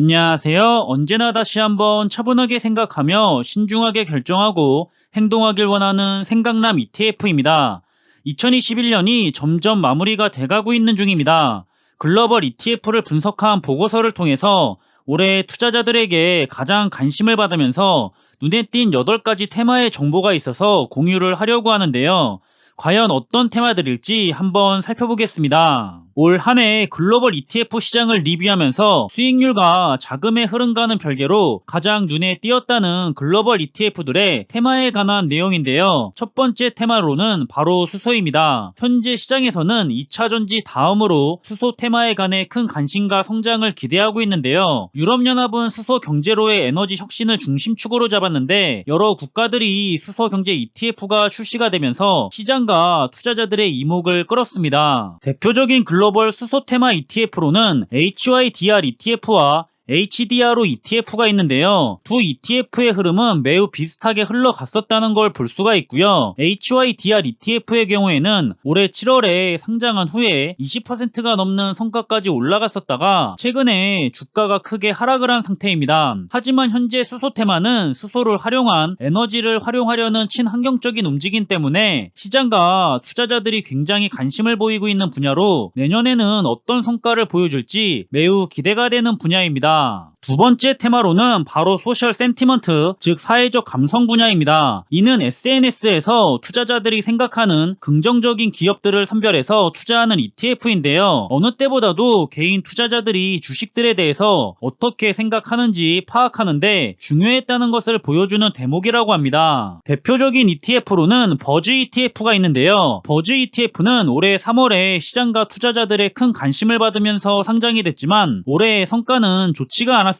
안녕하세요. 언제나 다시 한번 차분하게 생각하며 신중하게 결정하고 행동하길 원하는 생각남 ETF입니다. 2021년이 점점 마무리가 돼가고 있는 중입니다. 글로벌 ETF를 분석한 보고서를 통해서 올해 투자자들에게 가장 관심을 받으면서 눈에 띈 8가지 테마의 정보가 있어서 공유를 하려고 하는데요. 과연 어떤 테마들일지 한번 살펴보겠습니다. 올 한 해 글로벌 ETF 시장을 리뷰하면서 수익률과 자금의 흐름과는 별개로 가장 눈에 띄었다는 글로벌 ETF들의 테마에 관한 내용인데요. 첫 번째 테마로는 바로 수소입니다. 현재 시장에서는 2차 전지 다음으로 수소 테마에 관해 큰 관심과 성장을 기대하고 있는데요. 유럽연합은 수소 경제로의 에너지 혁신을 중심축으로 잡았는데 여러 국가들이 수소 경제 ETF가 출시가 되면서 시장 과 투자자들의 이목을 끌었습니다. 대표적인 글로벌 수소 테마 ETF로는 HYDR ETF와 HDRO ETF가 있는데요. 두 ETF의 흐름은 매우 비슷하게 흘러갔었다는 걸 볼 수가 있고요. HYDR ETF의 경우에는 올해 7월에 상장한 후에 20%가 넘는 성과까지 올라갔었다가 최근에 주가가 크게 하락을 한 상태입니다. 하지만 현재 수소 테마는 수소를 활용한 에너지를 활용하려는 친환경적인 움직임 때문에 시장과 투자자들이 굉장히 관심을 보이고 있는 분야로 내년에는 어떤 성과를 보여줄지 매우 기대가 되는 분야입니다. 것이다. 두 번째 테마로는 바로 소셜 센티먼트, 즉 사회적 감성 분야입니다. 이는 SNS에서 투자자들이 생각하는 긍정적인 기업들을 선별해서 투자하는 ETF인데요. 어느 때보다도 개인 투자자들이 주식들에 대해서 어떻게 생각하는지 파악하는데 중요했다는 것을 보여주는 대목이라고 합니다. 대표적인 ETF로는 버즈 ETF가 있는데요. 버즈 ETF는 올해 3월에 시장과 투자자들의 큰 관심을 받으면서 상장이 됐지만 올해의 성과는 좋지가 않았습니다.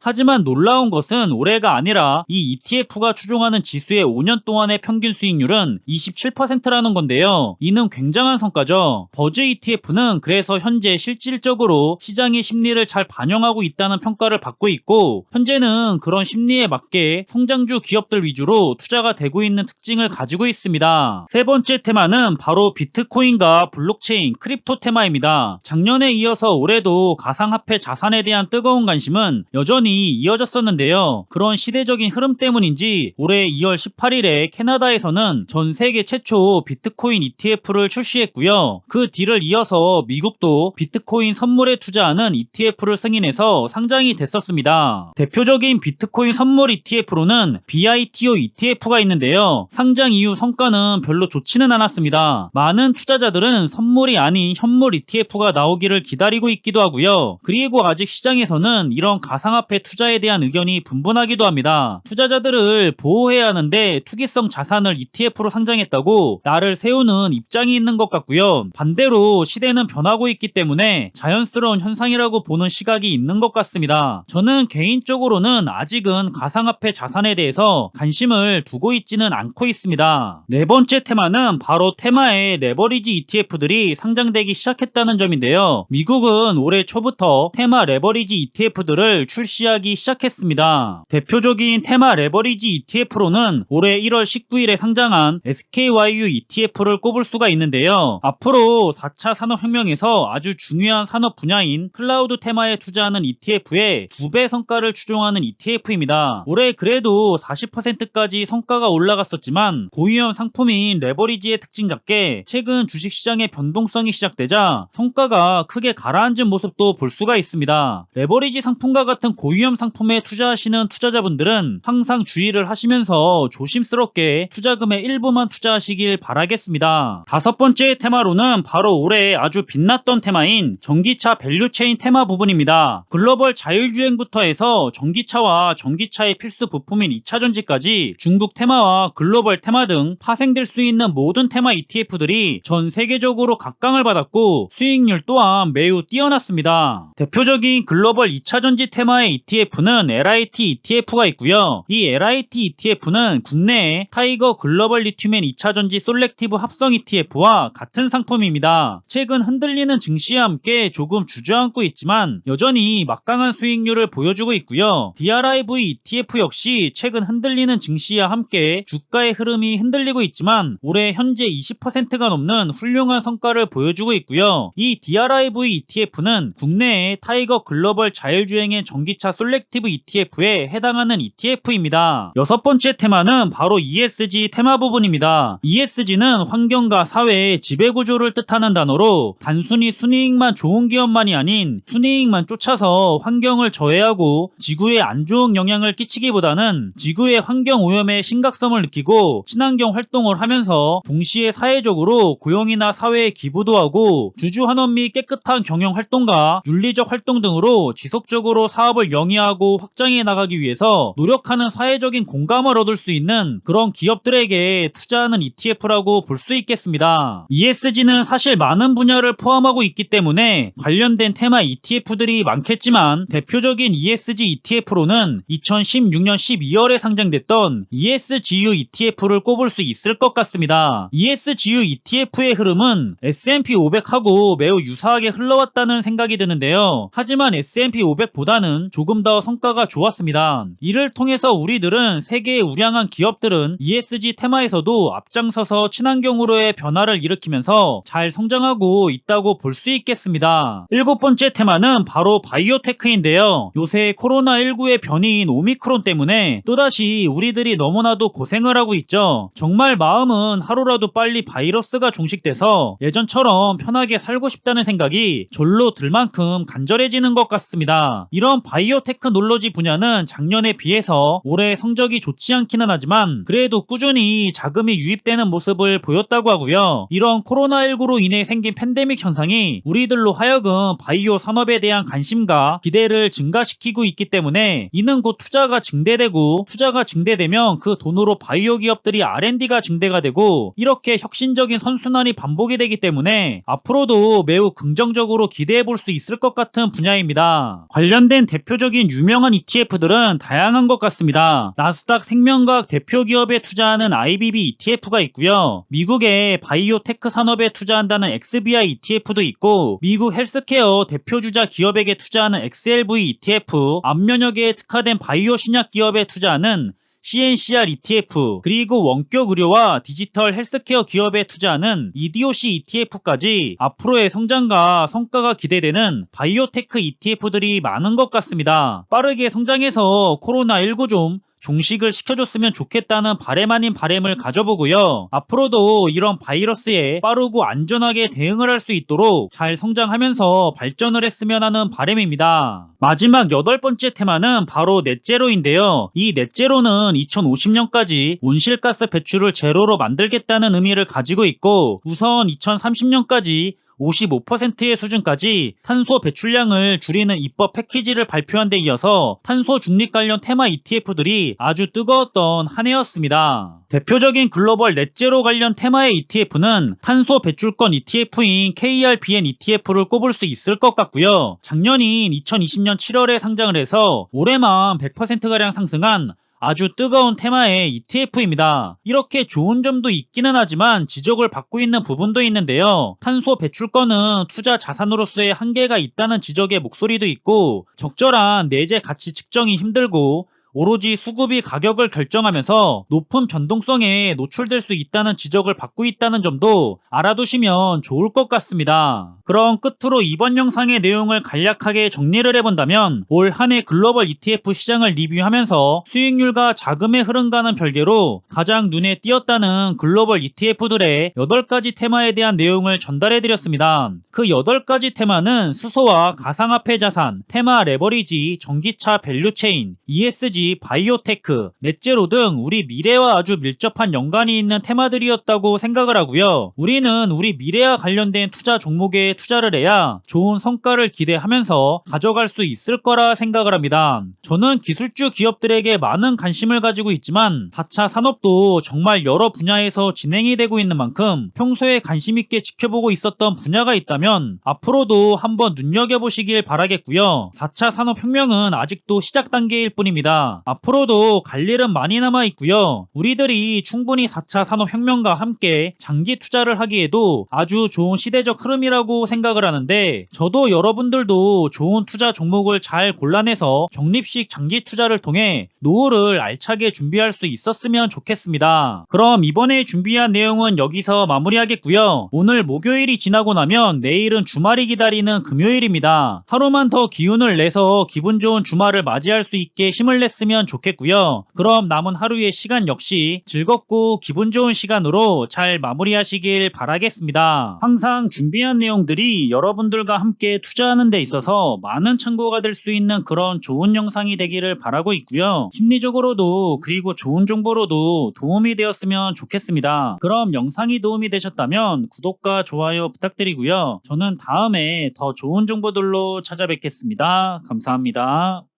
하지만 놀라운 것은 올해가 아니라 이 ETF가 추종하는 지수의 5년 동안의 평균 수익률은 27%라는 건데요. 이는 굉장한 성과죠. 버즈 ETF는 그래서 현재 실질적으로 시장의 심리를 잘 반영하고 있다는 평가를 받고 있고 현재는 그런 심리에 맞게 성장주 기업들 위주로 투자가 되고 있는 특징을 가지고 있습니다. 세 번째 테마는 바로 비트코인과 블록체인, 크립토 테마입니다. 작년에 이어서 올해도 가상화폐 자산에 대한 뜨거운 관심은 여전히 이어졌었는데요. 그런 시대적인 흐름 때문인지 올해 2월 18일에 캐나다에서는 전 세계 최초 비트코인 ETF를 출시했고요. 그 뒤를 이어서 미국도 비트코인 선물에 투자하는 ETF를 승인해서 상장이 됐었습니다. 대표적인 비트코인 선물 ETF로는 BITO ETF가 있는데요. 상장 이후 성과는 별로 좋지는 않았습니다. 많은 투자자들은 선물이 아닌 현물 ETF가 나오기를 기다리고 있기도 하고요. 그리고 아직 시장에서는 이런 가상화폐 투자에 대한 의견이 분분하기도 합니다. 투자자들을 보호해야 하는데 투기성 자산을 ETF로 상장했다고 나를 세우는 입장이 있는 것 같고요. 반대로 시대는 변하고 있기 때문에 자연스러운 현상이라고 보는 시각이 있는 것 같습니다. 저는 개인적으로는 아직은 가상화폐 자산에 대해서 관심을 두고 있지는 않고 있습니다. 네 번째 테마는 바로 테마의 레버리지 ETF들이 상장되기 시작했다는 점인데요. 미국은 올해 초부터 테마 레버리지 ETF들을 출시하기 시작했습니다. 대표적인 테마 레버리지 ETF로는 올해 1월 19일에 상장한 SKYU ETF를 꼽을 수가 있는데요. 앞으로 4차 산업혁명에서 아주 중요한 산업 분야인 클라우드 테마에 투자하는 ETF에 두배 성과를 추종하는 ETF입니다. 올해 그래도 40%까지 성과가 올라갔었지만 고위험 상품인 레버리지의 특징답게 최근 주식시장의 변동성이 시작되자 성과가 크게 가라앉은 모습도 볼 수가 있습니다. 레버리지 상품 과 같은 고위험 상품에 투자하시는 투자자분들은 항상 주의를 하시면서 조심스럽게 투자금의 일부만 투자하시길 바라겠습니다. 다섯 번째 테마로는 바로 올해 아주 빛났던 테마인 전기차 밸류체인 테마 부분입니다. 글로벌 자율주행부터 해서 전기차와 전기차의 필수 부품인 2차전지까지 중국 테마와 글로벌 테마 등 파생될 수 있는 모든 테마 ETF들이 전 세계적으로 각광을 받았고 수익률 또한 매우 뛰어났습니다. 대표적인 글로벌 2차전지 테마의 ETF는 LIT ETF가 있고요. 이 LIT ETF는 국내에 타이거 글로벌 리튬엔 2차전지 솔렉티브 합성 ETF와 같은 상품입니다. 최근 흔들리는 증시와 함께 조금 주저앉고 있지만 여전히 막강한 수익률을 보여주고 있고요. DRIV ETF 역시 최근 흔들리는 증시와 함께 주가의 흐름이 흔들리고 있지만 올해 현재 20%가 넘는 훌륭한 성과를 보여주고 있고요. 이 DRIV ETF는 국내에 타이거 글로벌 자율주행 진행인 전기차 솔렉티브 ETF에 해당하는 ETF입니다. 여섯 번째 테마는 바로 ESG 테마 부분입니다. ESG는 환경과 사회의 지배구조를 뜻하는 단어로 단순히 순이익만 좋은 기업만이 아닌 순이익만 쫓아서 환경을 저해하고 지구에 안 좋은 영향을 끼치기보다는 지구의 환경 오염의 심각성을 느끼고 친환경 활동을 하면서 동시에 사회적으로 고용이나 사회에 기부도 하고 주주 환원 및 깨끗한 경영 활동과 윤리적 활동 등으로 지속적으로 사업을 영위하고 확장해 나가기 위해서 노력하는 사회적인 공감을 얻을 수 있는 그런 기업들에게 투자하는 ETF라고 볼 수 있겠습니다. ESG는 사실 많은 분야를 포함하고 있기 때문에 관련된 테마 ETF들이 많겠지만 대표적인 ESG ETF로는 2016년 12월에 상장됐던 ESGU ETF를 꼽을 수 있을 것 같습니다. ESGU ETF의 흐름은 S&P 500하고 매우 유사하게 흘러왔다는 생각이 드는데요. 하지만 S&P 500보다 는 조금 더 성과가 좋았습니다. 이를 통해서 우리들은 세계의 우량한 기업들은 ESG 테마에서도 앞장서서 친환경으로의 변화를 일으키면서 잘 성장하고 있다고 볼 수 있겠습니다. 일곱 번째 테마는 바로 바이오테크인데요. 요새 코로나19의 변이인 오미크론 때문에 또다시 우리들이 너무나도 고생을 하고 있죠. 정말 마음은 하루라도 빨리 바이러스가 종식돼서 예전처럼 편하게 살고 싶다는 생각이 졸로 들 만큼 간절해지는 것 같습니다. 이런 바이오 테크놀로지 분야는 작년에 비해서 올해 성적이 좋지 않기는 하지만 그래도 꾸준히 자금이 유입되는 모습을 보였다고 하고요. 이런 코로나19로 인해 생긴 팬데믹 현상이 우리들로 하여금 바이오 산업에 대한 관심과 기대를 증가시키고 있기 때문에 이는 곧 투자가 증대되고 투자가 증대되면 그 돈으로 바이오 기업들이 R&D가 증대가 되고 이렇게 혁신적인 선순환이 반복이 되기 때문에 앞으로도 매우 긍정적으로 기대해 볼 수 있을 것 같은 분야입니다. 관련 된 대표적인 유명한 ETF들은 다양한 것 같습니다. 나스닥 생명과학 대표 기업에 투자하는 IBB ETF가 있고요. 미국의 바이오 테크 산업에 투자한다는 XBI ETF도 있고 미국 헬스케어 대표 주자 기업에게 투자하는 XLV ETF, 앞면역에 특화된 바이오 신약 기업에 투자하는 CNCR ETF, 그리고 원격 의료와 디지털 헬스케어 기업에 투자하는 EDOC ETF까지 앞으로의 성장과 성과가 기대되는 바이오테크 ETF들이 많은 것 같습니다. 빠르게 성장해서 코로나19 좀 종식을 시켜줬으면 좋겠다는 바램 아닌 바램을 가져보고요. 앞으로도 이런 바이러스에 빠르고 안전하게 대응을 할 수 있도록 잘 성장하면서 발전을 했으면 하는 바램입니다. 마지막 여덟 번째 테마는 바로 넷제로인데요. 이 넷제로는 2050년까지 온실가스 배출을 제로로 만들겠다는 의미를 가지고 있고 우선 2030년까지 55%의 수준까지 탄소 배출량을 줄이는 입법 패키지를 발표한 데 이어서 탄소 중립 관련 테마 ETF들이 아주 뜨거웠던 한 해였습니다. 대표적인 글로벌 넷제로 관련 테마의 ETF는 탄소 배출권 ETF인 KRBN ETF를 꼽을 수 있을 것 같고요. 작년인 2020년 7월에 상장을 해서 올해만 100%가량 상승한 아주 뜨거운 테마의 ETF입니다. 이렇게 좋은 점도 있기는 하지만 지적을 받고 있는 부분도 있는데요. 탄소 배출권은 투자 자산으로서의 한계가 있다는 지적의 목소리도 있고 적절한 내재 가치 측정이 힘들고 오로지 수급이 가격을 결정하면서 높은 변동성에 노출될 수 있다는 지적을 받고 있다는 점도 알아두시면 좋을 것 같습니다. 그럼 끝으로 이번 영상의 내용을 간략하게 정리를 해본다면 올 한 해 글로벌 ETF 시장을 리뷰하면서 수익률과 자금의 흐름과는 별개로 가장 눈에 띄었다는 글로벌 ETF들의 8가지 테마에 대한 내용을 전달해드렸습니다. 그 8가지 테마는 수소와 가상화폐 자산, 테마 레버리지, 전기차 밸류체인, ESG, 바이오테크, 넷제로 등 우리 미래와 아주 밀접한 연관이 있는 테마들이었다고 생각을 하고요. 우리는 우리 미래와 관련된 투자 종목에 투자를 해야 좋은 성과를 기대하면서 가져갈 수 있을 거라 생각을 합니다. 저는 기술주 기업들에게 많은 관심을 가지고 있지만 4차 산업도 정말 여러 분야에서 진행이 되고 있는 만큼 평소에 관심 있게 지켜보고 있었던 분야가 있다면 앞으로도 한번 눈여겨보시길 바라겠고요. 4차 산업혁명은 아직도 시작 단계일 뿐입니다. 앞으로도 갈 일은 많이 남아 있고요. 우리들이 충분히 4차 산업혁명과 함께 장기 투자를 하기에도 아주 좋은 시대적 흐름이라고 생각을 하는데 저도 여러분들도 좋은 투자 종목을 잘 골라내서 적립식 장기 투자를 통해 노후를 알차게 준비할 수 있었으면 좋겠습니다. 그럼 이번에 준비한 내용은 여기서 마무리하겠고요. 오늘 목요일이 지나고 나면 내일은 주말이 기다리는 금요일입니다. 하루만 더 기운을 내서 기분 좋은 주말을 맞이할 수 있게 힘을 냈 으면 좋겠고요. 그럼 남은 하루의 시간 역시 즐겁고 기분 좋은 시간으로 잘 마무리하시길 바라겠습니다. 항상 준비한 내용들이 여러분들과 함께 투자하는 데 있어서 많은 참고가 될 수 있는 그런 좋은 영상이 되기를 바라고 있고요. 심리적으로도 그리고 좋은 정보로도 도움이 되었으면 좋겠습니다. 그럼 영상이 도움이 되셨다면 구독과 좋아요 부탁드리고요. 저는 다음에 더 좋은 정보들로 찾아뵙겠습니다. 감사합니다.